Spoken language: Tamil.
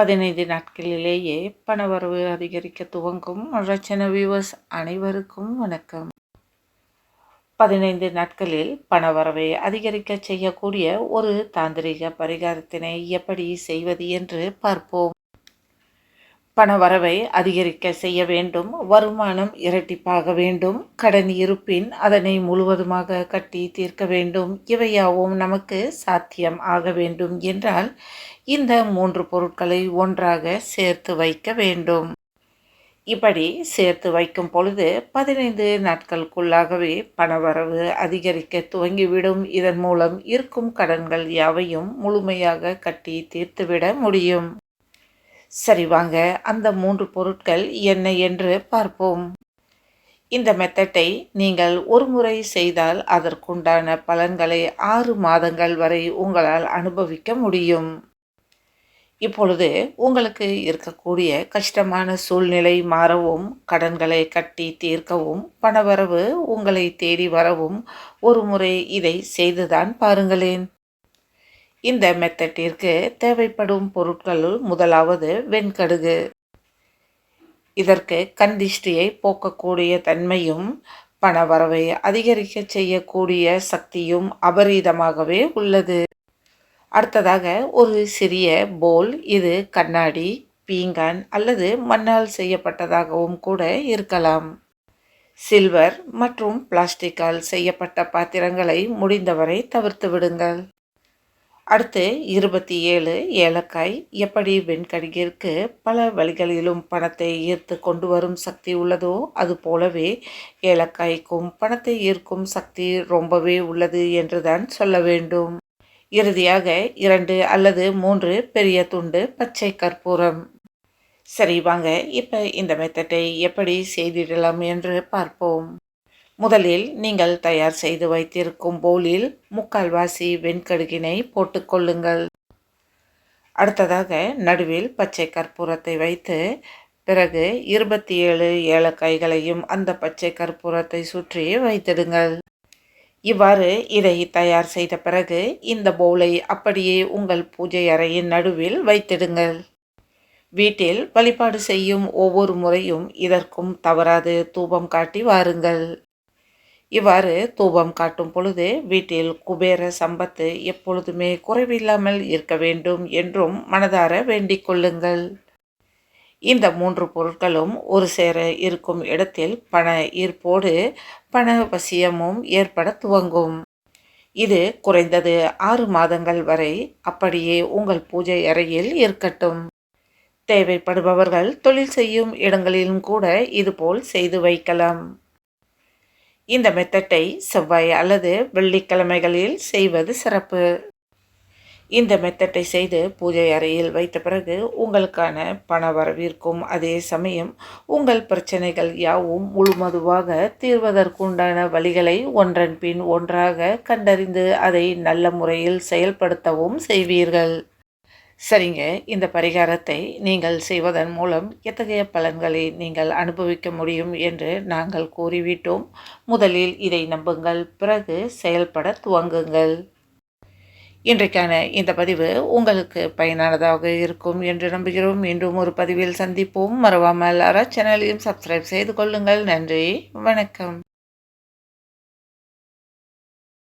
பதினைந்து நாட்களிலேயே பணவரவு அதிகரிக்க துவங்கும். ரச்சன வியூவர்ஸ் அனைவருக்கும் வணக்கம். பதினைந்து நாட்களில் பணவரவை அதிகரிக்க செய்யக்கூடிய ஒரு தாந்திரிக பரிகாரத்தினை எப்படி செய்வது என்று பார்ப்போம். பணவரவை அதிகரிக்க செய்ய வேண்டும் வருமானம் இரட்டிப்பாக வேண்டும் கடன் இருப்பின் அதனை முழுவதுமாக கட்டி தீர்க்க வேண்டும். இவையாவும் நமக்கு சாத்தியம் ஆக வேண்டும் என்றால் இந்த மூன்று பொருட்களை ஒன்றாக சேர்த்து வைக்க வேண்டும். இப்படி சேர்த்து வைக்கும் பொழுது பதினைந்து நாட்களுக்குள்ளாகவே பணவரவு அதிகரிக்க துவங்கிவிடும். இதன் மூலம் இருக்கும் கடன்கள் யாவையும் முழுமையாக கட்டி தீர்த்துவிட முடியும். சரி வாங்க அந்த மூன்று பொருட்கள் என்ன என்று பார்ப்போம். இந்த மெத்தட்டை நீங்கள் ஒரு முறை செய்தால் அதற்குண்டான பலன்களை ஆறு மாதங்கள் வரை உங்களால் அனுபவிக்க முடியும். இப்பொழுது உங்களுக்கு இருக்கக்கூடிய கஷ்டமான சூழ்நிலை மாறவும் கடன்களை கட்டி தீர்க்கவும் பணவரவு உங்களை தேடி வரவும் ஒரு முறை இதை செய்துதான் பாருங்களேன். இந்த மெத்தட்டிற்கு தேவைப்படும் பொருட்களுள் முதலாவது வெண்கடுகு. இதற்கு கந்திஷ்டியை போக்கக்கூடிய தன்மையும் பணவரவை அதிகரிக்க செய்யக்கூடிய சக்தியும் அபரீதமாகவே உள்ளது. அடுத்ததாக ஒரு சிறிய போல் இது கண்ணாடி பீங்கான் அல்லது மண்ணால் செய்யப்பட்டதாகவும் கூட இருக்கலாம். சில்வர் மற்றும் பிளாஸ்டிக்கால் செய்யப்பட்ட பாத்திரங்களை முடிந்தவரை தவிர்த்து விடுங்கள். அடுத்து இருபத்தி ஏழு ஏலக்காய். எப்படி வெண்கடிகிற்கு பல வழிகளிலும் பணத்தை ஈர்த்து கொண்டு வரும் சக்தி உள்ளதோ அது போலவே ஏலக்காய்க்கும் பணத்தை ஈர்க்கும் சக்தி ரொம்பவே உள்ளது என்றுதான் சொல்ல வேண்டும். இறுதியாக இரண்டு அல்லது மூன்று பெரிய துண்டு பச்சை கற்பூரம். சரி வாங்க. இப்போ இந்த மெத்தட்டை எப்படி செய்திடலாம் என்று பார்ப்போம். முதலில் நீங்கள் தயார் செய்து வைத்திருக்கும் போலில் முக்கால்வாசி வெண்கடுகினை போட்டுக்கொள்ளுங்கள் அடுத்ததாக நடுவில் பச்சை கற்பூரத்தை வைத்து பிறகு இருபத்தி ஏழு ஏலக்காய்களையும் அந்த பச்சை கற்பூரத்தை சுற்றி வைத்திடுங்கள். இவ்வாறு இதை தயார் செய்த பிறகு இந்த பவுலை அப்படியே உங்கள் பூஜை அறையின் நடுவில் வைத்திடுங்கள். வீட்டில் வழிபாடு செய்யும் ஒவ்வொரு முறையும் இதற்கும் தவறாது தூபம் காட்டி வாருங்கள். இவ்வாறு தூபம் காட்டும் பொழுது வீட்டில் குபேர சம்பத்து எப்பொழுதுமே குறைவில்லாமல் இருக்க வேண்டும் என்றும் மனதார வேண்டிக் கொள்ளுங்கள். இந்த மூன்று பொருட்களும் ஒரு சேர இருக்கும் இடத்தில் பண ஈர்ப்போடு பண வசியமும் ஏற்பட துவங்கும். இது குறைந்தது ஆறு மாதங்கள் வரை அப்படியே உங்கள் பூஜை அறையில் இருக்கட்டும். தேவைப்படுபவர்கள் தொழில் செய்யும் இடங்களிலும் கூட இதுபோல் செய்து வைக்கலாம். இந்த மெத்தட்டை செவ்வாய் அல்லது வெள்ளிக்கிழமைகளில் செய்வது சிறப்பு. இந்த மெத்தட்டை செய்து பூஜை அறையில் வைத்த பிறகு உங்களுக்கான பண வரவிருக்கும் அதே சமயம் உங்கள் பிரச்சனைகள் யாவும் முழுமதுவாக தீர்வதற்குண்டான வழிகளை ஒன்றன் பின் ஒன்றாக கண்டறிந்து அதை நல்ல முறையில் செயல்படுத்தவும் செய்வீர்கள். சரிங்க. இந்த பரிகாரத்தை நீங்கள் செய்வதன் மூலம் எத்தகைய பலன்களை நீங்கள் அனுபவிக்க முடியும் என்று நாங்கள் கூறிவிட்டோம். முதலில் இதை நம்புங்கள். பிறகு செயல்பட துவங்குங்கள். இன்றைக்கான இந்த பதிவு உங்களுக்கு பயனானதாக இருக்கும் என்று நம்புகிறோம். மீண்டும் ஒரு பதிவில் சந்திப்போம். மறவாமல் அற சேனலையும் சப்ஸ்கிரைப் செய்து கொள்ளுங்கள். நன்றி. வணக்கம்.